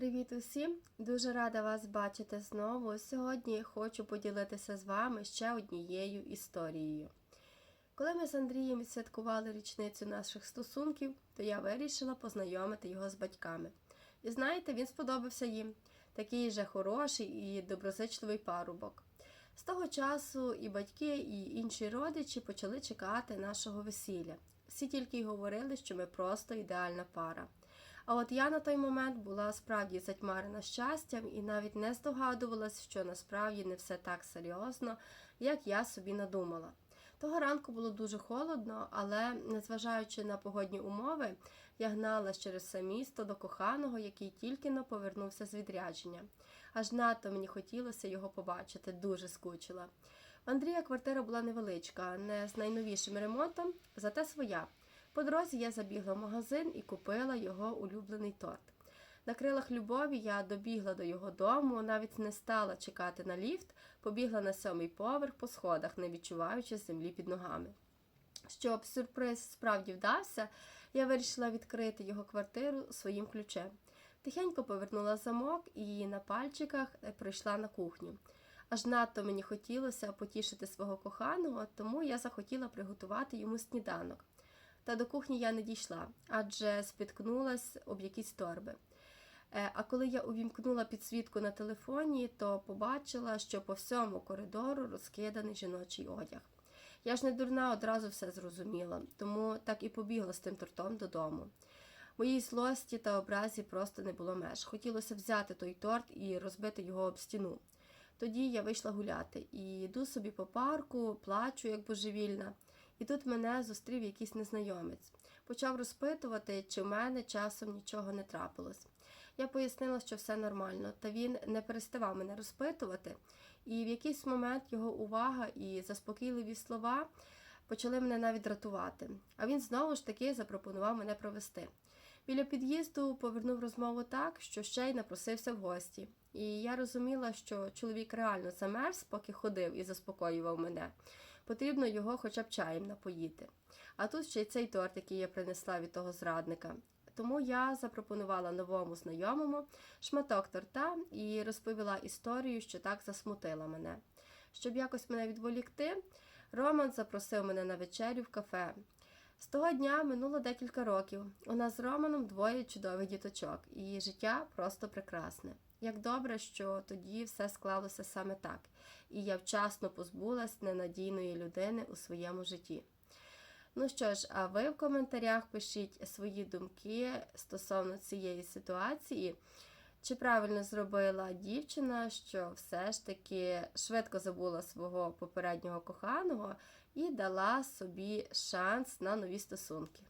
Привіт усім! Дуже рада вас бачити знову. Сьогодні хочу поділитися з вами ще однією історією. Коли ми з Андрієм святкували річницю наших стосунків, то я вирішила познайомити його з батьками. І знаєте, він сподобався їм. Такий же хороший і доброзичливий парубок. З того часу і батьки, і інші родичі почали чекати нашого весілля. Всі тільки й говорили, що ми просто ідеальна пара. А от я на той момент була справді затьмарена щастям і навіть не здогадувалась, що насправді не все так серйозно, як я собі надумала. Того ранку було дуже холодно, але, незважаючи на погодні умови, я гналась через все місто до коханого, який тільки но повернувся з відрядження. Аж надто мені хотілося його побачити, дуже скучила. Андрія квартира була невеличка, не з найновішим ремонтом, зате своя. По дорозі я забігла в магазин і купила його улюблений торт. На крилах любові я добігла до його дому, навіть не стала чекати на ліфт, побігла на сьомий поверх по сходах, не відчуваючи землі під ногами. Щоб сюрприз справді вдався, я вирішила відкрити його квартиру своїм ключем. Тихенько повернула замок і на пальчиках прийшла на кухню. Аж надто мені хотілося потішити свого коханого, тому я захотіла приготувати йому сніданок. Та до кухні я не дійшла, адже спіткнулась об якісь торби. Е, А коли я увімкнула підсвітку на телефоні, то побачила, що по всьому коридору розкиданий жіночий одяг. Я ж не дурна одразу все зрозуміла, тому так і побігла з тим тортом додому. Моїй злості та образі просто не було меж. Хотілося взяти той торт і розбити його об стіну. Тоді я вийшла гуляти і йду собі по парку, плачу, як божевільна. І тут мене зустрів якийсь незнайомець. Почав розпитувати, чи в мене часом нічого не трапилось. Я пояснила, що все нормально, та він не переставав мене розпитувати, і в якийсь момент його увага і заспокійливі слова почали мене навіть дратувати. А він знову ж таки запропонував мене провести. Біля під'їзду повернув розмову так, що ще й напросився в гості. І я розуміла, що чоловік реально замерз, поки ходив і заспокоював мене. Потрібно його хоча б чаєм напоїти. А тут ще й цей торт, який я принесла від того зрадника. Тому я запропонувала новому знайомому шматок торта і розповіла історію, що так засмутила мене. Щоб якось мене відволікти, Роман запросив мене на вечерю в кафе. З того дня минуло декілька років. У нас з Романом двоє чудових діточок, і життя просто прекрасне. Як добре, що тоді все склалося саме так, і я вчасно позбулась ненадійної людини у своєму житті. Ну що ж, а ви в коментарях пишіть свої думки стосовно цієї ситуації. Чи правильно зробила дівчина, що все ж таки швидко забула свого попереднього коханого і дала собі шанс на нові стосунки?